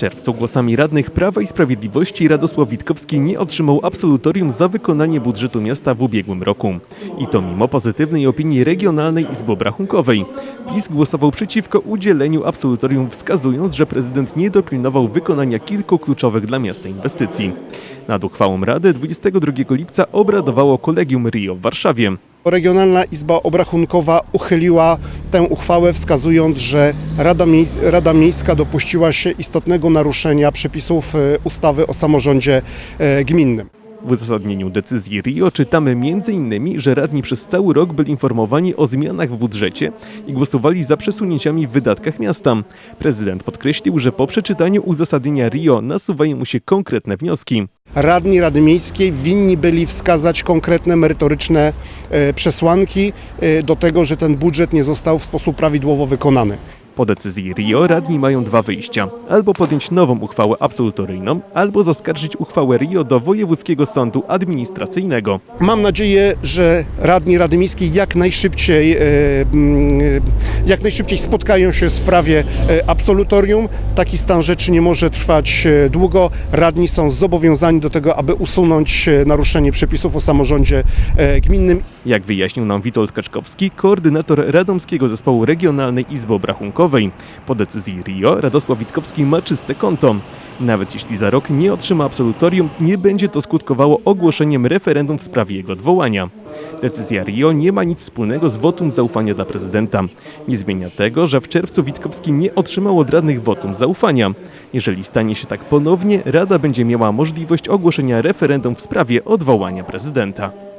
czerwcu głosami radnych Prawa i Sprawiedliwości Radosław Witkowski nie otrzymał absolutorium za wykonanie budżetu miasta w ubiegłym roku. I to mimo pozytywnej opinii Regionalnej Izby Obrachunkowej. PiS głosował przeciwko udzieleniu absolutorium, wskazując, że prezydent nie dopilnował wykonania kilku kluczowych dla miasta inwestycji. Nad uchwałą Rady 22 lipca obradowało Kolegium Rio w Warszawie. Regionalna Izba Obrachunkowa uchyliła tę uchwałę, wskazując, że Rada, Miejs- Rada Miejska dopuściła się istotnego naruszenia przepisów e, ustawy o samorządzie e, gminnym. W uzasadnieniu decyzji RIO czytamy m.in., że radni przez cały rok byli informowani o zmianach w budżecie i głosowali za przesunięciami w wydatkach miasta. Prezydent podkreślił, że po przeczytaniu uzasadnienia RIO nasuwają mu się konkretne wnioski. Radni Rady Miejskiej winni byli wskazać konkretne merytoryczne e, przesłanki e, do tego, że ten budżet nie został w sposób prawidłowo wykonany. Po decyzji RIO radni mają dwa wyjścia. Albo podjąć nową uchwałę absolutoryjną, albo zaskarżyć uchwałę RIO do Wojewódzkiego Sądu Administracyjnego. Mam nadzieję, że radni Rady Miejskiej jak najszybciej, e, mm, jak najszybciej spotkają się w sprawie e, absolutorium. Taki stan rzeczy nie może trwać e, długo. Radni są zobowiązani do tego, aby usunąć e, naruszenie przepisów o samorządzie e, gminnym. Jak wyjaśnił nam Witold Kaczkowski, koordynator Radomskiego Zespołu Regionalnej Izby Obrachunkowej, po decyzji RIO Radosław Witkowski ma czyste konto. Nawet jeśli za rok nie otrzyma absolutorium, nie będzie to skutkowało ogłoszeniem referendum w sprawie jego odwołania. Decyzja RIO nie ma nic wspólnego z wotum zaufania dla prezydenta. Nie zmienia tego, że w czerwcu Witkowski nie otrzymał od radnych wotum zaufania. Jeżeli stanie się tak ponownie, Rada będzie miała możliwość ogłoszenia referendum w sprawie odwołania prezydenta.